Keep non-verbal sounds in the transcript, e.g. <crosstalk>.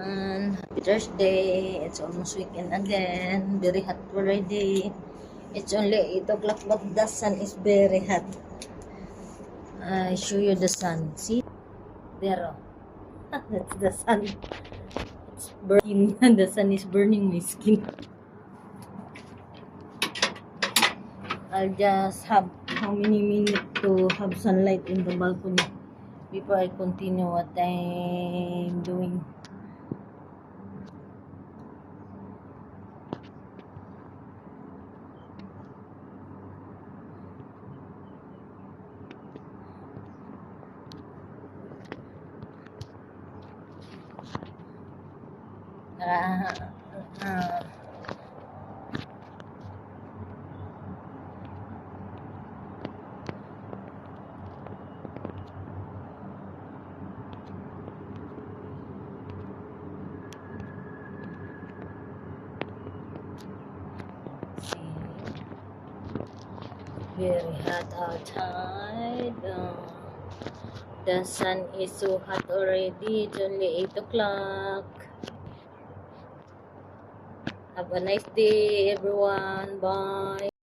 And happy Thursday. It's almost weekend again. Very hot already. It's only 8 o'clock, but the sun is very hot. I show you the sun. See? There. <laughs> That's the sun. It's burning. <laughs> the sun is burning my skin. I'll just have how many minutes to have sunlight in the balcony before I continue what I'm doing. Very hot outside. Uh, the sun is so hot already. It's only 8 o'clock. Have a nice day, everyone. Bye.